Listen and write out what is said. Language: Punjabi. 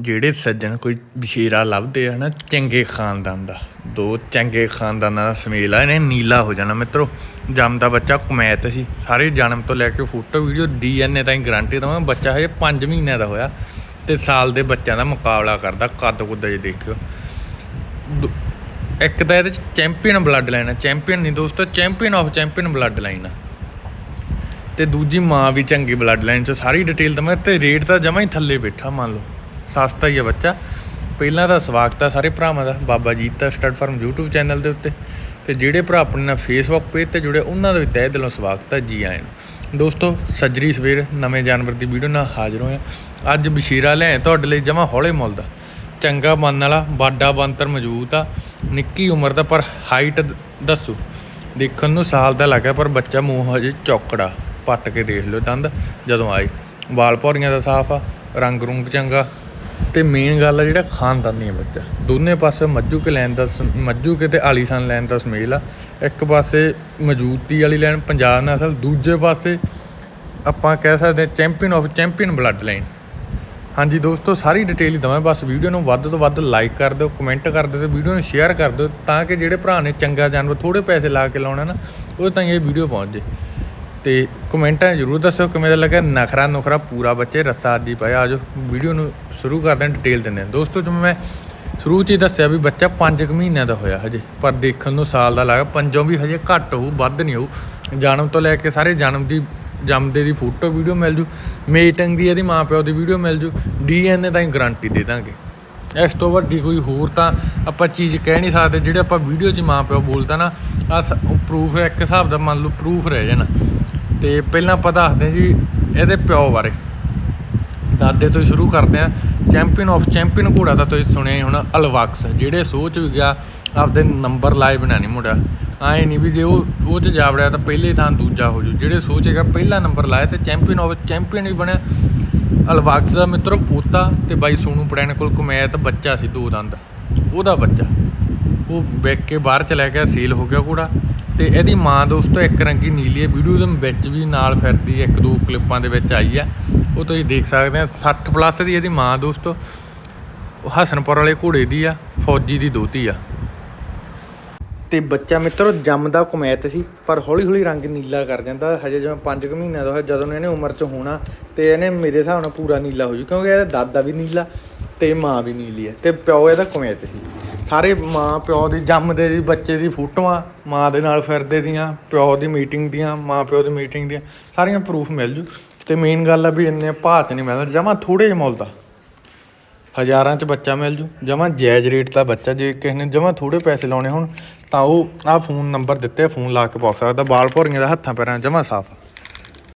ਜਿਹੜੇ ਸੱਜਣ ਕੋਈ ਬਸ਼ੀਰਾ ਲੱਭਦੇ ਆ ਨਾ, ਚੰਗੇ ਖਾਨਦਾਨ ਦਾ, ਦੋ ਚੰਗੇ ਖਾਨਦਾਨਾਂ ਦਾ ਸਮੇਲ ਆ, ਇਹਨੇ ਨੀਲਾ ਹੋ ਜਾਣਾ ਮਿੱਤਰੋ। ਜੰਮਦਾ ਬੱਚਾ ਕੁਮੈਤ ਸੀ, ਸਾਰੇ ਜਨਮ ਤੋਂ ਲੈ ਕੇ ਫੋਟੋ, ਵੀਡੀਓ, ਡੀਐਨਏ ਤਾਈਂ ਗਾਰੰਟੀ ਦਵਾਂ ਬੱਚਾ ਹਜੇ 5 ਮਹੀਨਿਆਂ ਦਾ ਹੋਇਆ ਤੇ ਸਾਲ ਦੇ ਬੱਚਿਆਂ ਦਾ ਮੁਕਾਬਲਾ ਕਰਦਾ ਕੱਦ ਕੁੱਦ ਜੇ ਦੇਖਿਓ। ਦੋ- ਇੱਕ ਤਾਂ ਇਹਦੇ ਚ ਚੈਂਪੀਅਨ ਬਲੱਡ ਲਾਈਨ ਆ ਚੈਂਪੀਅਨ ਨਹੀਂ ਦੋਸਤੋ champion of champion blood line ਆ। ਤੇ ਦੂਜੀ ਮਾਂ ਵੀ ਚੰਗੀ ਬਲੱਡ ਲਾਈਨ ਚ, ਸਾਰੀ ਡਿਟੇਲ ਦਵਾਂ ਤੇ ਰੇਟ ਤਾਂ ਜਮਾ ਹੀ ਥੱਲੇ ਬੈਠਾ, ਮੰਨ ਲਓ। ਸਸਤਾ ਹੀ ਆ ਬੱਚਾ। ਪਹਿਲਾਂ ਤਾਂ ਸਵਾਗਤ ਆ ਸਾਰੇ ਭਰਾਵਾਂ ਦਾ, ਬਾਬਾ ਜੀਤ ਦਾ ਸਟੱਡ ਫਾਰਮ YouTube ਚੈਨਲ ਦੇ ਉੱਤੇ। ਤੇ ਜਿਹੜੇ ਭਰਾ ਆਪਣੇ ਨਾਲ Facebook ਪੇਜ ਤੇ ਜੁੜੇ, ਉਹਨਾਂ ਦਾ ਵੀ ਤਹਿ ਦਿਲੋਂ ਸਵਾਗਤ ਆ ਜੀ ਆਇਆਂ ਨੂੰ। ਦੋਸਤੋ, ਸੱਜਰੀ ਸਵੇਰ ਨਵੇਂ ਜਾਨਵਰ ਦੀ ਵੀਡੀਓ ਨਾਲ ਹਾਜ਼ਰ ਹੋਇਆ ਅੱਜ ਬਸ਼ੀਰਾ ਲੈ ਤੁਹਾਡੇ ਲਈ ਜਮਾ ਹੌਲੇ ਮੁੱਲ ਦਾ। ਚੰਗਾ ਬੰਨ ਵਾਲਾ ਬਾਡਾ ਬੰਤਰ ਮੌਜੂਦ ਆ। ਨਿੱਕੀ ਉਮਰ ਦਾ, ਪਰ ਹਾਈਟ ਦੱਸੋ। ਦੇਖਣ ਨੂੰ ਸਾਲ ਦਾ ਲੱਗਾ, ਪਰ ਬੱਚਾ ਮੂੰਹ ਹਜੇ ਚੌਕੜਾ। ਪੱਟ ਕੇ ਦੇਖ ਲਿਓ ਦੰਦ, ਜਦੋਂ ਆਏ। ਵਾਲ ਭੌਰੀਆਂ ਦਾ ਸਾਫ਼ ਆ, ਰੰਗ ਰੁੰਗ ਚੰਗਾ। ਤੇ ਮੇਨ ਗੱਲ ਆ ਜਿਹੜਾ ਖਾਨਦਾਨੀ ਆ ਬੱਚਾ। ਦੋਨੇ ਪਾਸੇ ਮੱਜੂ ਕੇ ਲੈਣ ਦਾ ਸ- ਮੱਜੂ ਕੇ ਤੇ ਆਲੀਸਾਨ ਲੈਣ ਦਾ ਸਮੇਲ ਆ। ਇੱਕ ਪਾਸੇ ਮੌਜੂਦਗੀ ਵਾਲੀ ਲੈਣ, ਪੰਜਾਬ ਨਾਲ ਅਸਲ ਦੂਜੇ ਪਾਸੇ ਆਪਾਂ ਕਹਿ ਸਕਦੇ champion of champion blood line. ਹਾਂਜੀ ਦੋਸਤੋ, ਸਾਰੀ ਡਿਟੇਲ ਹੀ ਦਵਾਂ ਬਸ ਵੀਡੀਓ ਨੂੰ ਵੱਧ ਤੋਂ ਵੱਧ ਲਾਈਕ ਕਰ ਦਿਓ ਕਮੈਂਟ ਕਰ ਦਿਓ ਤੇ ਵੀਡੀਓ ਨੂੰ ਸ਼ੇਅਰ ਕਰ ਦਿਓ ਤਾਂ ਕਿ ਜਿਹੜੇ ਭਰਾ ਨੇ ਚੰਗਾ ਜਾਨਵਰ ਥੋੜੇ ਪੈਸੇ ਲਾ ਕੇ ਲਾਉਣਾ ਨਾ, ਉਹ ਤਾਂ ਇਹ ਵੀਡੀਓ ਪਹੁੰਚ ਜੇ ਤੇ ਕਮੈਂਟਾਂ ਜ਼ਰੂਰ ਦੱਸਿਓ ਕਿਵੇਂ ਦਾ ਲੱਗਾ। ਨਖਰਾ ਨੁਖਰਾ ਪੂਰਾ ਬੱਚੇ, ਰੱਸਾ ਆਦੀ ਪਾਇਆ ਆਜੋ ਵੀਡੀਓ ਨੂੰ ਸ਼ੁਰੂ ਕਰਦੇ ਹਾਂ ਡਿਟੇਲ ਦਿੰਦੇ ਹਾਂ। ਦੋਸਤੋ, ਜਿਵੇਂ ਮੈਂ ਸ਼ੁਰੂ 'ਚ ਹੀ ਦੱਸਿਆ ਵੀ ਬੱਚਾ 5 ਕੁ ਮਹੀਨਿਆਂ ਦਾ ਹੋਇਆ ਹਜੇ, ਪਰ ਦੇਖਣ ਨੂੰ ਸਾਲ ਦਾ ਲੱਗਾ। ਪੰਜੋਂ ਵੀ ਹਜੇ ਘੱਟ ਹੋਊ, ਵੱਧ ਨਹੀਂ ਹੋਊ। ਜਨਮ ਤੋਂ ਲੈ ਕੇ ਸਾਰੇ ਜਨਮ ਦੀ ਜੰਮਦੇ ਦੀ ਫੋਟੋ ਵੀਡੀਓ ਮਿਲ ਜੂ। ਮੀਟਿੰਗ ਦੀ, ਇਹਦੀ ਮਾਂ ਪਿਓ ਦੀ ਵੀਡੀਓ ਮਿਲ ਜੂ। ਡੀਐਨਏ ਤਾਂ ਹੀ ਗਾਰੰਟੀ ਦੇ ਦਾਂਗੇ। ਇਸ ਤੋਂ ਵੱਡੀ ਕੋਈ ਹੋਰ ਤਾਂ ਆਪਾਂ ਚੀਜ਼ ਕਹਿ ਨਹੀਂ ਸਕਦੇ। ਜਿਹੜੇ ਆਪਾਂ ਵੀਡੀਓ 'ਚ ਮਾਂ ਪਿਓ ਬੋਲਦਾ ਨਾ ਆ ਪ੍ਰੂਫ ਇੱਕ ਹਿਸਾਬ ਦਾ ਮੰਨ ਲਓ ਪ੍ਰੂਫ ਰਹਿ ਜਾਣਾ। ਤੇ ਪਹਿਲਾਂ ਆਪਾਂ ਦੱਸਦੇ ਹਾਂ ਜੀ ਇਹਦੇ ਪਿਓ ਬਾਰੇ। ਦਾਦੇ ਤੋਂ ਹੀ ਸ਼ੁਰੂ ਕਰਦੇ ਆ ਚੈਂਪੀਅਨ ਆਫ ਚੈਂਪੀਅਨ ਘੋੜਾ ਤਾਂ ਤੁਸੀਂ ਸੁਣਿਆ ਹੀ ਹੋਣਾ, ਅਲਵਾਕਸ, ਜਿਹੜੇ ਸੋਚ ਵੀ ਗਿਆ, ਆਪਦੇ ਨੰਬਰ ਲਾਏ ਬਣਾ ਨਹੀਂ ਮੁੰਡਾ ਆਏ ਨਹੀਂ ਵੀ ਜੇ ਉਹ ਉਹ ਚ ਜਾ ਵੜਿਆ ਤਾਂ ਪਹਿਲੇ ਥਾਂ ਦੂਜਾ ਹੋ ਜੂ। ਜਿਹੜੇ ਸੋਚੇਗਾ ਪਹਿਲਾ ਨੰਬਰ ਲਾਇਆ ਤੇ ਚੈਂਪੀਅਨ ਆਫ ਚੈਂਪੀਅਨ ਵੀ ਬਣਿਆ। ਅਲਵਾਕਸ ਦਾ ਮਿੱਤਰ ਪੋਤਾ ਤੇ ਬਾਈ ਸੋਨੂ ਪੜੈਣ ਕੋਲ ਕੁਮੈਤ ਬੱਚਾ ਸੀ, ਦੋ ਦੰਦ। ਉਹਦਾ ਬੱਚਾ। ਉਹ ਵੇਖ ਕੇ ਬਾਹਰ ਚਲਾ ਗਿਆ ਸੇਲ ਹੋ ਗਿਆ ਘੋੜਾ। ਤੇ ਇਹਦੀ ਮਾਂ ਦੋਸਤੋ ਇੱਕ ਰੰਗੀ ਨੀਲੀ ਹੈ ਵੀਡੀਓ ਦੇ ਵਿੱਚ ਵੀ ਨਾਲ ਫਿਰਦੀ ਇੱਕ ਦੋ ਕਲਿੱਪਾਂ ਦੇ ਵਿੱਚ ਆਈ ਆ ਉਹ ਤੁਸੀਂ ਦੇਖ ਸਕਦੇ ਆ 60 ਪਲੱਸ ਦੀ ਇਹਦੀ ਮਾਂ ਦੋਸਤੋ ਹਸਨਪੁਰ ਵਾਲੇ ਘੋੜੇ ਦੀ ਆ, ਫੌਜੀ ਦੀ ਦੋਤੀ ਆ। ਤੇ ਬੱਚਾ ਮਿੱਤਰ ਜੰਮਦਾ ਕੁਮੈਤ ਸੀ, ਪਰ ਹੌਲੀ ਹੌਲੀ ਰੰਗ ਨੀਲਾ ਕਰ ਜਾਂਦਾ। ਹਜੇ ਜਿਵੇਂ 5 ਕੁ ਮਹੀਨਿਆਂ ਦਾ ਹੋਇਆ, ਜਦੋਂ ਇਹਨੇ ਉਮਰ 'ਚ ਹੋਣਾ, ਤੇ ਇਹਨੇ ਮੇਰੇ ਹਿਸਾਬ ਨਾਲ ਪੂਰਾ ਨੀਲਾ ਹੋ ਜੂ, ਕਿਉਂਕਿ ਇਹਦਾ ਦਾਦਾ ਵੀ ਨੀਲਾ ਤੇ ਮਾਂ ਵੀ ਨੀਲੀ ਹੈ, ਤੇ ਪਿਓ ਇਹਦਾ ਕੁਮੈਤ ਸੀ। ਸਾਰੇ ਮਾਂ ਪਿਓ ਦੀ ਜੰਮਦੇ ਦੀ ਬੱਚੇ ਦੀ ਫੋਟੋਆਂ ਮਾਂ ਦੇ ਨਾਲ ਫਿਰਦੇ ਦੀਆਂ, ਪਿਓ ਦੀ ਮੀਟਿੰਗ ਦੀਆਂ, ਮਾਂ ਪਿਓ ਦੀ ਮੀਟਿੰਗ ਦੀਆਂ, ਸਾਰੀਆਂ ਪ੍ਰੂਫ ਮਿਲ ਜੂ। ਤੇ ਮੇਨ ਗੱਲ ਆ ਵੀ ਇੰਨੇ ਭਾਅ 'ਚ ਨਹੀਂ ਮਿਲਦਾ, ਜਮਾ ਥੋੜੇ ਜਿਹੇ ਮੁੱਲ ਦਾ। ਹਜ਼ਾਰਾਂ 'ਚ ਬੱਚਾ ਮਿਲ ਜੂ, ਜਮਾ ਜਾਇਜ਼ ਰੇਟ ਦਾ ਬੱਚਾ, ਜੇ ਕਿਸੇ ਨੇ ਜਮਾ ਥੋੜੇ ਪੈਸੇ ਲਾਉਣੇ ਹੋਣ, ਤਾਂ ਉਹ ਆਹ ਫੋਨ ਨੰਬਰ ਦਿੱਤੇ ਫੋਨ ਲਾ ਕੇ ਪੁੱਛ ਸਕਦਾ, ਬਾਲ ਭੋਰੀਆਂ ਦਾ ਹੱਥਾਂ ਪੈਰਾਂ ਜਮਾ ਸਾਫ਼